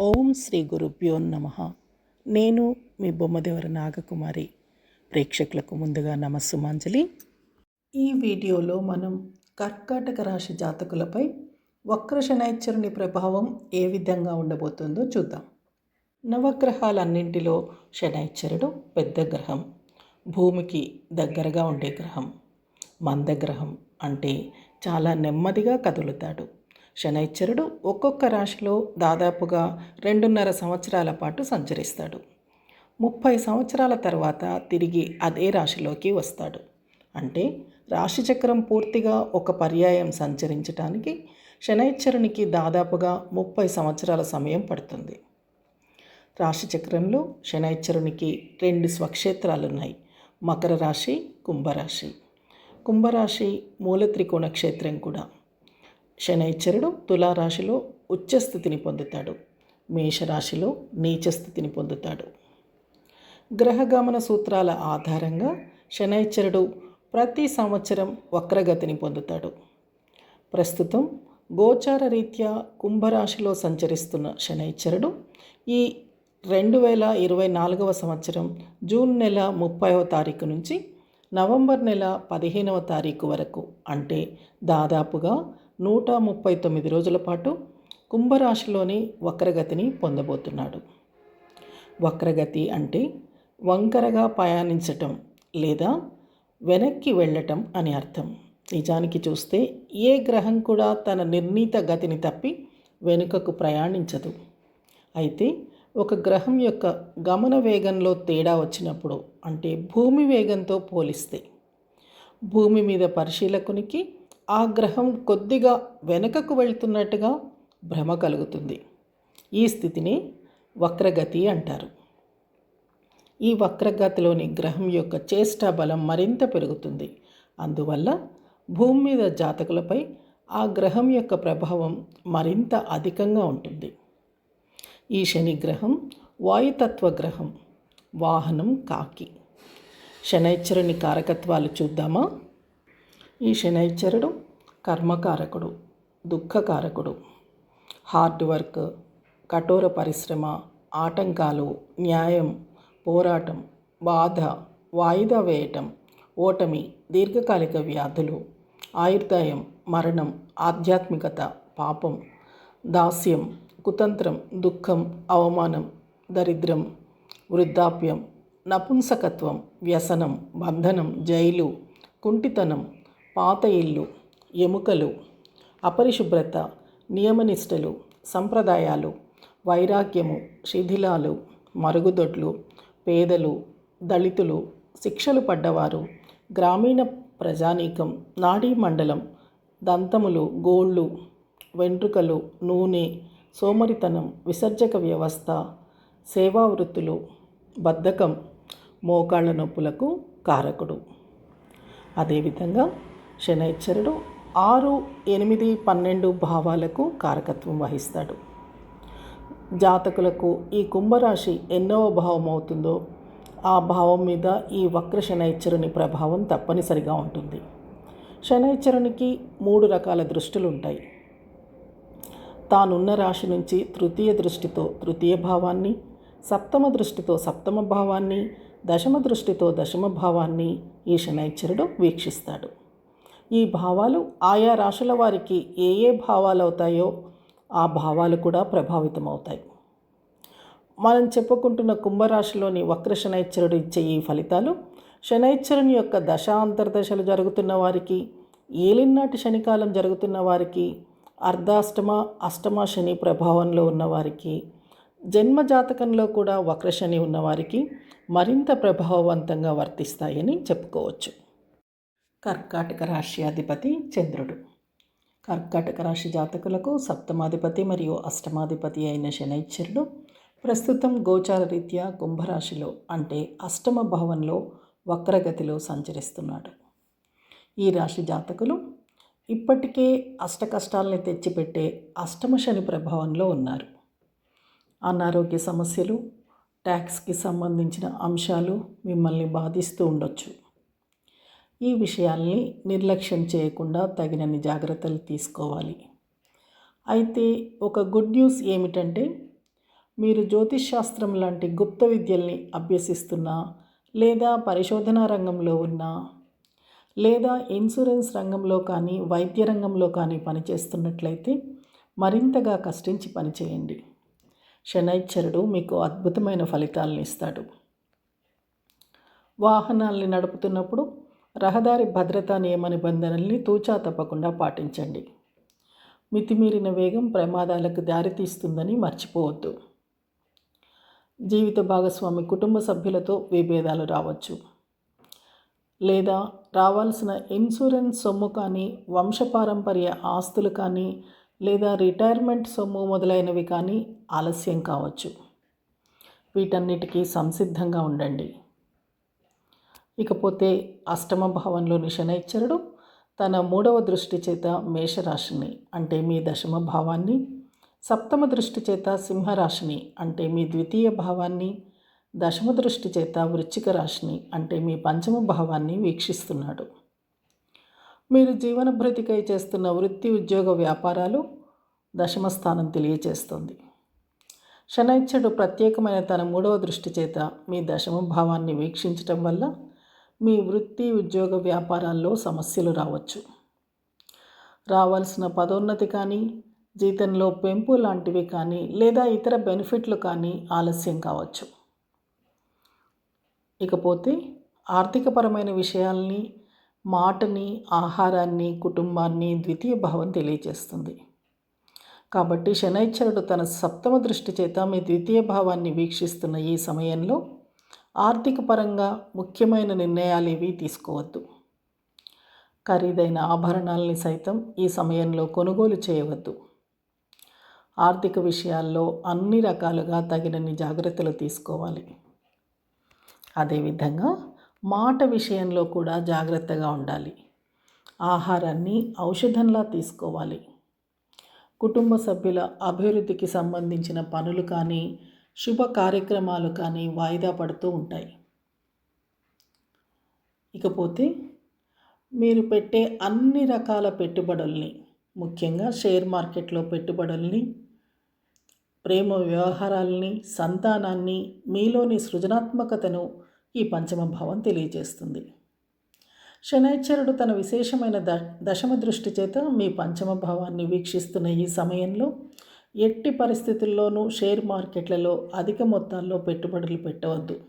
ఓం శ్రీ గురుభ్యో నమ. నేను మీ బొమ్మదేవర నాగకుమారి. ప్రేక్షకులకు ముందుగా నమస్సుమాంజలి. ఈ వీడియోలో మనం కర్కాటక రాశి జాతకులపై వక్ర శనైశ్వరుని ప్రభావం ఏ విధంగా ఉండబోతుందో చూద్దాం. నవగ్రహాలన్నింటిలో శనైశ్వరుడు పెద్ద గ్రహం. భూమికి దగ్గరగా ఉండే గ్రహం. మందగ్రహం అంటే చాలా నెమ్మదిగా కదులుతాడు. శనైశ్వరుడు ఒక్కొక్క రాశిలో దాదాపుగా రెండున్నర సంవత్సరాల పాటు సంచరిస్తాడు. ముప్పై సంవత్సరాల తర్వాత తిరిగి అదే రాశిలోకి వస్తాడు. అంటే రాశిచక్రం పూర్తిగా ఒక పర్యాయం సంచరించడానికి శనైశ్వరునికి దాదాపుగా ముప్పై సంవత్సరాల సమయం పడుతుంది. రాశిచక్రంలో శనైశ్వరునికి రెండు స్వక్షేత్రాలున్నాయి. మకర రాశి కుంభరాశి. కుంభరాశి మూల త్రికోణ క్షేత్రం కూడా. శనైశ్వరుడు తులారాశిలో ఉచ్చస్థితిని పొందుతాడు. మేషరాశిలో నీచస్థితిని పొందుతాడు. గ్రహగమన సూత్రాల ఆధారంగా శనైశ్వరుడు ప్రతి సంవత్సరం వక్రగతిని పొందుతాడు. ప్రస్తుతం గోచార రీత్యా కుంభరాశిలో సంచరిస్తున్న శనైశ్వరుడు ఈ రెండు వేల ఇరవై నాలుగవ సంవత్సరం జూన్ నెల ముప్పైవ తారీఖు నుంచి నవంబర్ నెల పదిహేనవ తారీఖు వరకు అంటే దాదాపుగా నూట ముప్పై తొమ్మిది రోజుల పాటు కుంభరాశిలోని వక్రగతిని పొందబోతున్నాడు. వక్రగతి అంటే వంకరగా ప్రయాణించటం లేదా వెనక్కి వెళ్ళటం అని అర్థం. నిజానికి చూస్తే ఏ గ్రహం కూడా తన నిర్ణీత గతిని తప్పి వెనుకకు ప్రయాణించదు. అయితే ఒక గ్రహం యొక్క గమన వేగంలో తేడా వచ్చినప్పుడు అంటే భూమి వేగంతో పోలిస్తే భూమి మీద పరిశీలకునికి ఆ గ్రహం కొద్దిగా వెనుకకు వెళ్తున్నట్టుగా భ్రమ కలుగుతుంది. ఈ స్థితిని వక్రగతి అంటారు. ఈ వక్రగతిలోని గ్రహం యొక్క చేష్టా బలం మరింత పెరుగుతుంది. అందువల్ల భూమి మీద జాతకులపై ఆ గ్రహం యొక్క ప్రభావం మరింత అధికంగా ఉంటుంది. ఈ శని గ్రహం వాయుతత్వ గ్రహం వాహనం కాకి. శనైశ్వరుని కారకత్వాలు చూద్దామా? ఈ శనైశ్వరుడు కర్మకారకుడు దుఃఖకారకుడు. హార్డ్ వర్క్ కఠోర పరిశ్రమ ఆటంకాలు న్యాయం పోరాటం బాధ వాయిదా వేయటం ఓటమి దీర్ఘకాలిక వ్యాధులు ఆయుర్దాయం మరణం ఆధ్యాత్మికత పాపం దాస్యం కుతంత్రం దుఃఖం అవమానం దరిద్రం వృద్ధాప్యం నపుంసకత్వం వ్యసనం బంధనం జైలు కుంటితనం పాత ఇల్లు ఎముకలు అపరిశుభ్రత నియమనిష్టలు సంప్రదాయాలు వైరాగ్యము శిథిలాలు మరుగుదొడ్లు పేదలు దళితులు శిక్షలు పడ్డవారు గ్రామీణ ప్రజానీకం నాడీ మండలం దంతములు గోళ్ళు వెంట్రుకలు నూనె సోమరితనం విసర్జక వ్యవస్థ సేవా వృత్తులు బద్ధకం మోకాళ్ళ నొప్పులకు కారకుడు. అదేవిధంగా శనైశ్వరుడు ఆరు ఎనిమిది పన్నెండు భావాలకు కారకత్వం వహిస్తాడు. జాతకులకు ఈ కుంభరాశి ఎన్నవ భావం అవుతుందో ఆ భావం మీద ఈ వక్ర శనైశ్వరుని ప్రభావం తప్పనిసరిగా ఉంటుంది. శనైశ్వరునికి మూడు రకాల దృష్టిలు ఉంటాయి తానున్న రాశి నుంచి తృతీయ దృష్టితో తృతీయ భావాన్ని సప్తమ దృష్టితో సప్తమ భావాన్ని దశమ దృష్టితో దశమ భావాన్ని ఈ శనైశ్వరుడు వీక్షిస్తాడు. ఈ భావాలు ఆయా రాశుల వారికి ఏ ఏ భావాలు అవుతాయో ఆ భావాలు కూడా ప్రభావితమవుతాయి. మనం చెప్పుకుంటున్న కుంభరాశిలోని వక్ర శనైశ్వరుడు ఇచ్చే ఈ ఫలితాలు శనైశ్వరుని యొక్క దశ అంతర్దశలు జరుగుతున్న వారికి ఏలినాటి శనికాలం జరుగుతున్న వారికి అర్ధాష్టమ అష్టమ శని ప్రభావంలో ఉన్నవారికి జన్మ జాతకంలో కూడా వక్రశని ఉన్నవారికి మరింత ప్రభావవంతంగా వర్తిస్తాయని చెప్పుకోవచ్చు. కర్కాటక రాశి అధిపతి చంద్రుడు. కర్కాటక రాశి జాతకులకు సప్తమాధిపతి మరియు అష్టమాధిపతి అయిన శనైశ్వరుడు ప్రస్తుతం గోచార రీత్యా కుంభరాశిలో అంటే అష్టమ భావంలో వక్రగతిలో సంచరిస్తున్నాడు. ఈ రాశి జాతకులు ఇప్పటికే అష్ట కష్టాలని తెచ్చిపెట్టే అష్టమ శని ప్రభావంలో ఉన్నారు. అనారోగ్య సమస్యలు ట్యాక్స్కి సంబంధించిన అంశాలు మిమ్మల్ని బాధిస్తూ ఉండొచ్చు. ఈ విషయాల్ని నిర్లక్ష్యం చేయకుండా తగినన్ని జాగ్రత్తలు తీసుకోవాలి. అయితే ఒక గుడ్ న్యూస్ ఏమిటంటే మీరు జ్యోతిష్ శాస్త్రం లాంటి గుప్త విద్యల్ని అభ్యసిస్తున్నా లేదా పరిశోధనా రంగంలో ఉన్నా లేదా ఇన్సూరెన్స్ రంగంలో కానీ వైద్య రంగంలో కానీ పనిచేస్తున్నట్లయితే మరింతగా కష్టించి పనిచేయండి. శనైశ్వరుడు మీకు అద్భుతమైన ఫలితాలను ఇస్తాడు. వాహనాల్ని నడుపుతున్నప్పుడు రహదారి భద్రతా నియమ నిబంధనల్ని తూచా తప్పకుండా పాటించండి. మితిమీరిన వేగం ప్రమాదాలకు దారితీస్తుందని మర్చిపోవద్దు. జీవిత భాగస్వామి కుటుంబ సభ్యులతో విభేదాలు రావచ్చు. లేదా రావాల్సిన ఇన్సూరెన్స్ సొమ్ము కానీ వంశపారంపర్య ఆస్తులు కానీ లేదా రిటైర్మెంట్ సొమ్ము మొదలైనవి కానీ ఆలస్యం కావచ్చు. వీటన్నిటికీ సంసిద్ధంగా ఉండండి. ఇకపోతే అష్టమ భావంలోని శనైశ్వరుడు తన మూడవ దృష్టి చేత మేషరాశిని అంటే మీ దశమ భావాన్ని. సప్తమ దృష్టి చేత సింహరాశిని అంటే మీ ద్వితీయ భావాన్ని. దశమ దృష్టి చేత వృచ్చిక రాశిని అంటే మీ పంచమ భావాన్ని వీక్షిస్తున్నాడు. మీరు జీవన భృతికై చేస్తున్న వృత్తి ఉద్యోగ వ్యాపారాలు దశమ స్థానం తెలియచేస్తుంది. శనైచ్చడు ప్రత్యేకమైన తన మూడవ దృష్టి చేత మీ దశమ భావాన్ని వీక్షించటం వల్ల మీ వృత్తి ఉద్యోగ వ్యాపారాల్లో సమస్యలు రావచ్చు. రావాల్సిన పదోన్నతి కానీ జీతంలో పెంపు లాంటివి కానీ లేదా ఇతర బెనిఫిట్లు కానీ ఆలస్యం కావచ్చు. ఇకపోతే ఆర్థికపరమైన విషయాల్ని మాటని ఆహారాన్ని కుటుంబాన్ని ద్వితీయ భావం తెలియజేస్తుంది. కాబట్టి శనైశ్వరుడు తన సప్తమ దృష్టి చేత మీ ద్వితీయ భావాన్ని వీక్షిస్తున్న ఈ సమయంలో ఆర్థిక పరంగా ముఖ్యమైన నిర్ణయాలు ఏవి తీసుకోవద్దు. ఖరీదైన ఆభరణాలని సైతం ఈ సమయంలో కొనుగోలు చేయవద్దు. ఆర్థిక విషయాల్లో అన్ని రకాలుగా తగినన్ని జాగ్రత్తలు తీసుకోవాలి. అదేవిధంగా మాట విషయంలో కూడా జాగ్రత్తగా ఉండాలి. ఆహారాన్ని ఔషధంలా తీసుకోవాలి. కుటుంబ సభ్యుల అభివృద్ధికి సంబంధించిన పనులు కానీ శుభ కార్యక్రమాలు కానీ వాయిదా పడుతూ ఉంటాయి. ఇకపోతే మీరు పెట్టే అన్ని రకాల పెట్టుబడుల్ని ముఖ్యంగా షేర్ మార్కెట్లో పెట్టుబడుల్ని ప్రేమ వ్యవహారాల్ని సంతానాన్ని మీలోని సృజనాత్మకతను ఈ పంచమ భావం తెలియజేస్తుంది. శనైశ్వరుడు తన విశేషమైన ద దశమ దృష్టి చేత మీ పంచమ భావాన్ని వీక్షిస్తున్న ఈ సమయంలో ఎట్టి పరిస్థితుల్లోనూ షేర్ మార్కెట్లలో అధిక మొత్తాల్లో పెట్టుబడులు పెట్టవద్దు.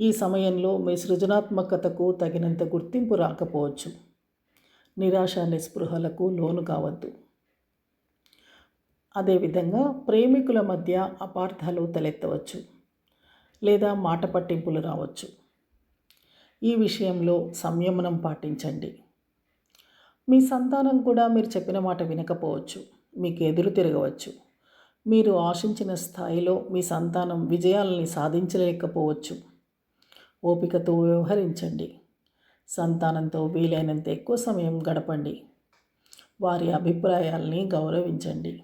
ఈ సమయంలో మీ సృజనాత్మకతకు తగినంత గుర్తింపు రాకపోవచ్చు. నిరాశ నిస్పృహలకు లోను కావద్దు. అదేవిధంగా ప్రేమికుల మధ్య అపార్థాలు తలెత్తవచ్చు లేదా మాట పట్టింపులు రావచ్చు. ఈ విషయంలో సంయమనం పాటించండి. మీ సంతానం కూడా మీరు చెప్పిన మాట వినకపోవచ్చు. మీకు ఎదురు తిరగవచ్చు. మీరు ఆశించిన స్థాయిలో మీ సంతానం విజయాలని సాధించలేకపోవచ్చు. ఓపికతో వ్యవహరించండి. సంతానంతో వీలైనంత ఎక్కువ సమయం గడపండి. వారి అభిప్రాయాల్ని గౌరవించండి.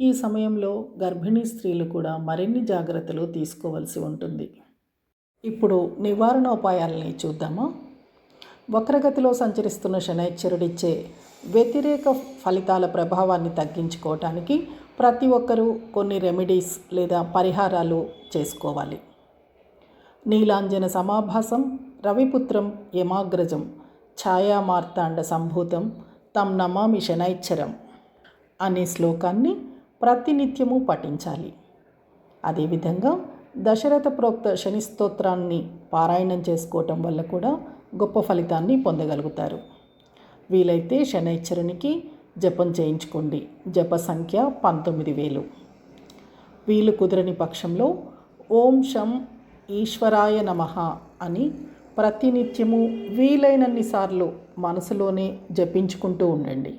ఈ సమయంలో గర్భిణీ స్త్రీలు కూడా మరిన్ని జాగ్రత్తలు తీసుకోవాల్సి ఉంటుంది. ఇప్పుడు నివారణోపాయాలని చూద్దామా? వక్రగతిలో సంచరిస్తున్న శనైశ్వరుడిచ్చే వ్యతిరేక ఫలితాల ప్రభావాన్ని తగ్గించుకోవటానికి ప్రతి ఒక్కరూ కొన్ని రెమెడీస్ లేదా పరిహారాలు చేసుకోవాలి. నీలాంజన సమాభాసం రవిపుత్రం యమాగ్రజం ఛాయామార్తాండ సంభూతం తం నమామి శనైచ్చరం అనే శ్లోకాన్ని ప్రతినిత్యము పఠించాలి. అదేవిధంగా దశరథ ప్రోక్త శని స్తోత్రాన్ని పారాయణం చేసుకోవటం వల్ల కూడా గొప్ప ఫలితాన్ని పొందగలుగుతారు. వీలైతే శనైశ్వరునికి జపం చేయించుకోండి. జప సంఖ్య పంతొమ్మిది వేలు. వీలు కుదరని పక్షంలో ఓం శం ఈశ్వరాయ నమ అని ప్రతినిత్యము వీలైనన్ని సార్లు మనసులోనే జపించుకుంటూ ఉండండి.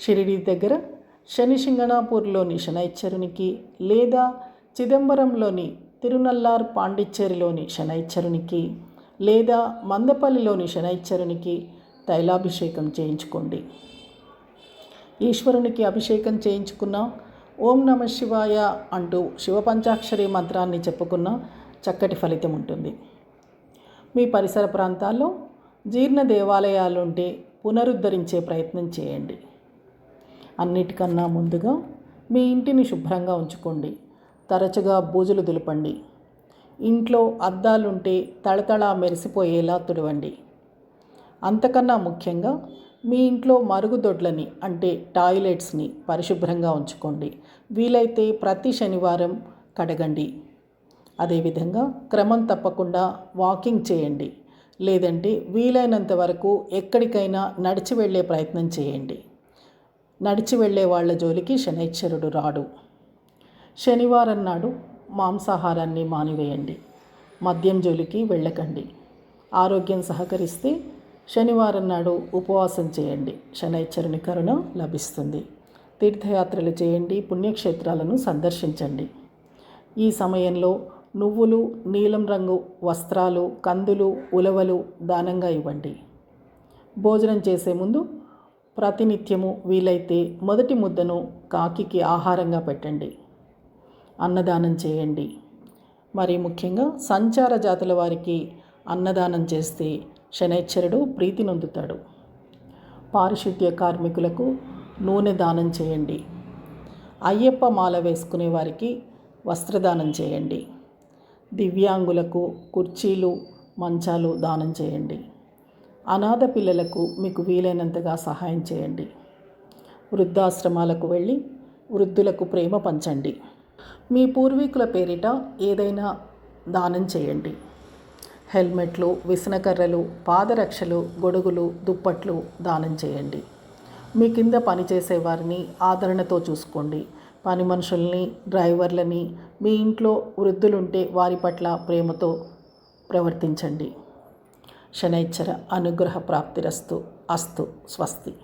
షిరిడి దగ్గర శని సింగణాపూర్లోని శనైశ్వరునికి లేదా చిదంబరంలోని తిరునల్లార్ పాండిచ్చేరిలోని శనైశ్వరునికి లేదా మందపల్లిలోని శనైశ్వరునికి తైలాభిషేకం చేయించుకోండి. ఈశ్వరునికి అభిషేకం చేయించుకున్న ఓం నమ శివాయ అంటూ శివపంచాక్షరి మంత్రాన్ని చెప్పుకున్న చక్కటి ఫలితం ఉంటుంది. మీ పరిసర ప్రాంతాల్లో జీర్ణ దేవాలయాలుంటే పునరుద్ధరించే ప్రయత్నం చేయండి. అన్నిటికన్నా ముందుగా మీ ఇంటిని శుభ్రంగా ఉంచుకోండి. తరచుగా బూజులు దులపండి. ఇంట్లో అద్దాలుంటే తళతళ మెరిసిపోయేలా తుడవండి. అంతకన్నా ముఖ్యంగా మీ ఇంట్లో మరుగుదొడ్లని అంటే టాయిలెట్స్ని పరిశుభ్రంగా ఉంచుకోండి. వీలైతే ప్రతి శనివారం కడగండి. అదేవిధంగా క్రమం తప్పకుండా వాకింగ్ చేయండి. లేదంటే వీలైనంత వరకు ఎక్కడికైనా నడిచి వెళ్ళే ప్రయత్నం చేయండి. నడిచి వెళ్ళే వాళ్ళ జోలికి శనైశ్వరుడు రాడు. శనివారం నాడు మాంసాహారాన్ని మానివేయండి. మద్యం జోలికి వెళ్ళకండి. ఆరోగ్యం సహకరిస్తే శనివారం నాడు ఉపవాసం చేయండి. శనైశ్వరుని కరుణ లభిస్తుంది. తీర్థయాత్రలు చేయండి. పుణ్యక్షేత్రాలను సందర్శించండి. ఈ సమయంలో నువ్వులు నీలం రంగు వస్త్రాలు కందులు ఉలవలు దానంగా ఇవ్వండి. భోజనం చేసే ముందు ప్రతినిత్యము వీలైతే మొదటి ముద్దను కాకికి ఆహారంగా పెట్టండి. అన్నదానం చేయండి. మరి ముఖ్యంగా సంచార జాతుల వారికి అన్నదానం చేస్తే శనైశ్వరుడు ప్రీతి నొందుతాడు. పారిశుద్ధ్య కార్మికులకు నూనె దానం చేయండి. అయ్యప్ప మాల వేసుకునే వారికి వస్త్రదానం చేయండి. దివ్యాంగులకు కుర్చీలు మంచాలు దానం చేయండి. అనాథ పిల్లలకు మీకు వీలైనంతగా సహాయం చేయండి. వృద్ధాశ్రమాలకు వెళ్ళి వృద్ధులకు ప్రేమ పంచండి. మీ పూర్వీకుల పేరిట ఏదైనా దానం చేయండి. హెల్మెట్లు విసనకర్రలు పాదరక్షలు గొడుగులు దుప్పట్లు దానం చేయండి. మీ కింద పనిచేసే వారిని ఆదరణతో చూసుకోండి. పని మనుషుల్ని డ్రైవర్లని మీ ఇంట్లో వృద్ధులుంటే వారి పట్ల ప్రేమతో ప్రవర్తించండి. శనైచ్చర అనుగ్రహ ప్రాప్తిరస్తు అస్తు స్వస్తి.